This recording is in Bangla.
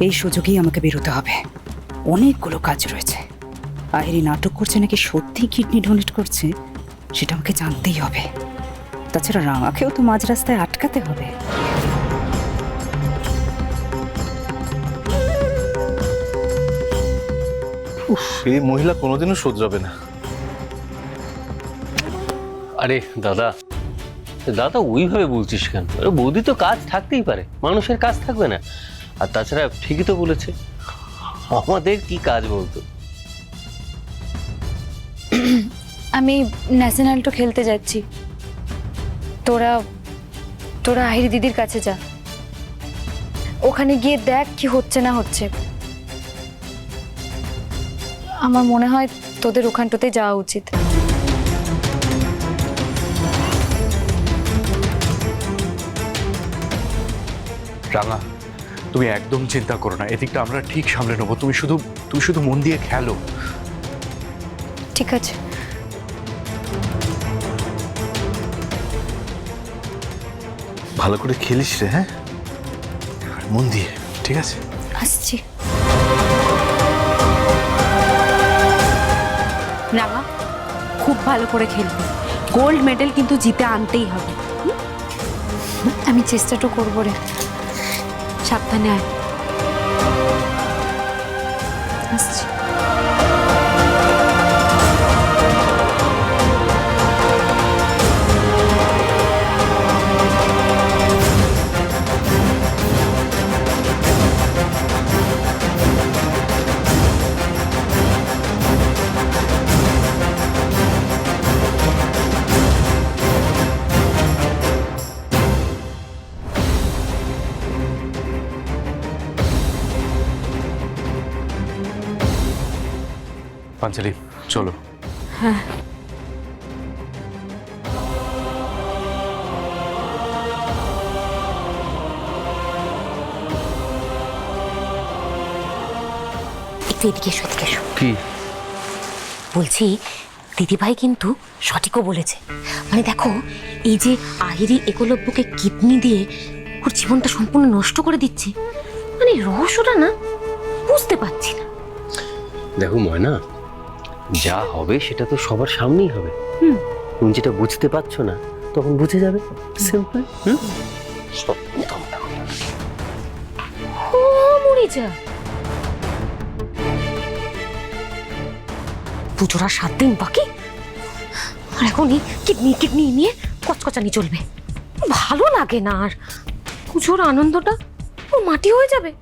এই সুযোগেই আমাকে বেরোতে হবে। অনেকগুলো কাজ রয়েছে। আহেরি নাটক করছে নাকি সত্যি কিডনি ডোনেট করছে সেটা আমাকে জানতেই হবে। তাছাড়া রাঙাকেও তো মাঝ রাস্তায় আটকাতে হবে। উফ এই মহিলা কোনোদিনও শোধরাবে না। আরে দাদা। দাদা ওইভাবে বলছিস কেন? বৌদি তো কাজ থাকতেই পারে। মানুষের কাজ থাকবে না। আর তাছাড়া ঠিকই তো বলেছে। আমাদের কি কাজ বলতো? আমি ন্যাশনালটো খেলতে যাচ্ছি। তোরা তোরা আহিরি দিদির কাছে যা। ওখানে গিয়ে দেখ কি হচ্ছে না হচ্ছে। আমার মনে হয় তোদের ওখানটাতে যাওয়া উচিত। রাঙা তুমি একদম চিন্তা করো না এদিকটা আমরা ঠিক সামলে নেব। তুমি শুধু তুমি শুধু মন দিয়ে খেলো। ঠিক আছে। ভালো করে খেলিস রে হ্যাঁ? মন দিয়ে ঠিক আছে? আসছি। রাঙা খুব ভালো করে খেলবে। গোল্ড মেডেল কিন্তু জিতে আনতেই হবে। আমি চেষ্টাটা করব রে। সাবধানে আয়। আসছি। পাঞ্চালি চলো। একটু এদিকে এসো এদিকে এসো। কি? বলছি দিদিভাই কিন্তু সঠিকও বলেছে। মানে দেখো এই যে আহিরি একলব্যকে কিডনি দিয়ে ওর জীবনটা সম্পূর্ণ নষ্ট করে দিচ্ছে মানে রহস্যটা না বুঝতে পারছি না। দেখো ময়না যা হবে সেটা তো সবার সামনেই হবে। তুমি যেটা বুঝতে পারছ না তখন বুঝে যাবে। সিম্পল হুম? ও পুজোর আর সাত দিন বাকি? আর এখনই কিডনি কিডনি নিয়ে কচকচানি চলবে। ভালো লাগে না আর। পুজোর আনন্দটা ও মাটি হয়ে যাবে।